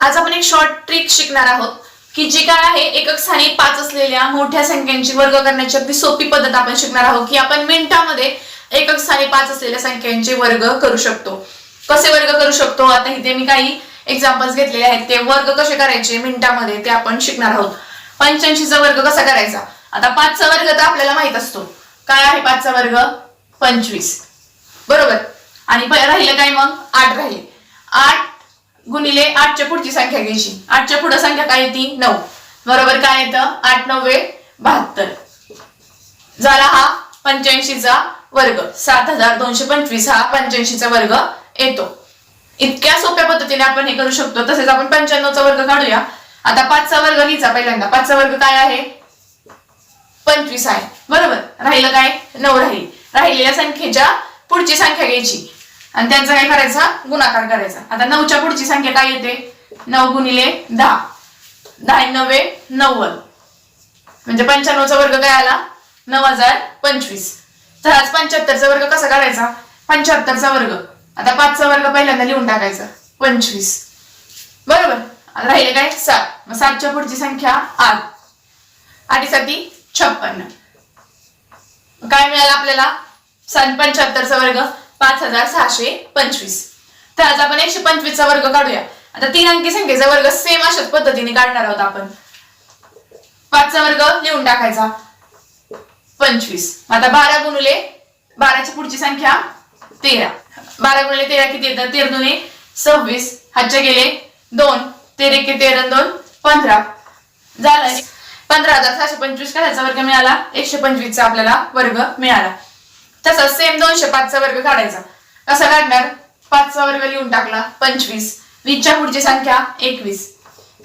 आज आपण एक शॉर्ट ट्रिक शिकणार आहोत की जी काय आहे एकक स्थानी पाच असलेल्या मोठ्या संख्यांची वर्ग करण्याची अगदी सोपी पद्धत आपण शिकणार आहोत की आपण मिनिटामध्ये एकक स्थानी पाच असलेल्या संख्यांचे वर्ग करू शकतो. कसे वर्ग करू शकतो? आता इथे मी काही एक्झाम्पल्स घेतलेले आहेत ते वर्ग कसे करायचे मिनिटामध्ये ते आपण शिकणार आहोत. पंच्याऐंशीचा वर्ग कसा करायचा? आता पाचचा वर्ग तर आपल्याला माहीत असतो. काय आहे पाचचा वर्ग? पंचवीस. बरोबर? आणि राहिलं काय मग? आठ राहिले. आठ गुणिले आठच्या पुढची संख्या घ्यायची आठच्या पुढे संख्या काय येते? नऊ. बरोबर काय येतं? आठ नव्वे बहात्तर. झाला हा पंच्याऐंशीचा वर्ग. सात हजार दोनशे पंचवीस हा पंच्याऐंशीचा वर्ग येतो. इतक्या सोप्या पद्धतीने आपण हे करू शकतो. तसेच आपण पंच्याण्णवचा वर्ग काढूया. आता पाचचा वर्ग लिहिचा पहिल्यांदा. पाचचा वर्ग काय आहे? पंचवीस आहे. बरोबर. राहिलं काय? नऊ राहील. राहिलेल्या संख्येच्या पुढची संख्या घ्यायची. आणि त्यांचा काय करायचा? गुणाकार करायचा. आता नऊच्या पुढची संख्या काय येते? नऊ गुणिले दहा. दहा नव्वे नव्वद. म्हणजे पंच्याण्णवचा वर्ग काय आला? नऊ हजार पंचवीस. तर आज पंच्याहत्तरचा वर्ग कसा करायचा पंच्याहत्तरचा वर्ग. आता पाचचा वर्ग पहिल्यांदा लिहून टाकायचा. पंचवीस. बरोबर? आता राहिले काय? सात. मग सातच्या पुढची संख्या आठ. आठीसाठी छप्पन्न काय मिळालं आपल्याला? सन पंच्याहत्तरचा वर्ग. पाच हजार सहाशे पंचवीस. तर आज आपण एकशे पंचवीसचा वर्ग काढूया. आता तीन अंकी संख्येचा वर्ग सेम अशाच पद्धतीने काढणार आहोत आपण. पाचचा वर्ग लिहून टाकायचा. पंचवीस. आता बारा गुणुले बाराची पुढची संख्या तेरा. बारा गुणिले तेरा किती येतात तेर दोन्ही सव्वीस. हातच्या गेले दोन. तेरे के तेरा दोन पंधरा. झालंय पंधरा हजार सहाशे पंचवीस करायचा वर्ग मिळाला. एकशे पंचवीसचा आपल्याला वर्ग मिळाला. तसंच सेम दोनशे पाचचा वर्ग काढायचा. कसा काढणार? पाचचा वर्ग लिहून टाकला पंचवीस. वीसच्या पुढची संख्या एकवीस.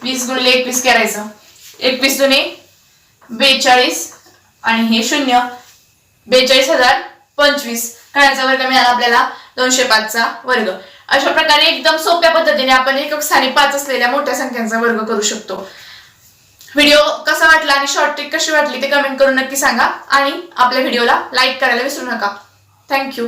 वीस गुणले एकवीस करायचं. एकवीस जुने बेचाळीस आणि हे शून्य. बेचाळीस हजार पंचवीस. काढायचा वर्ग मिळाला आपल्याला दोनशे पाचचा वर्ग. अशा प्रकारे एकदम सोप्या पद्धतीने आपण एकक स्थानी पाच असलेल्या मोठ्या संख्यांचा वर्ग करू शकतो. व्हिडिओ कसा वाटला आणि शॉर्ट ट्रिक कशी वाटली ते कमेंट करून नक्की सांगा. आणि आपल्या व्हिडिओला लाईक करायला विसरू नका. थँक्यू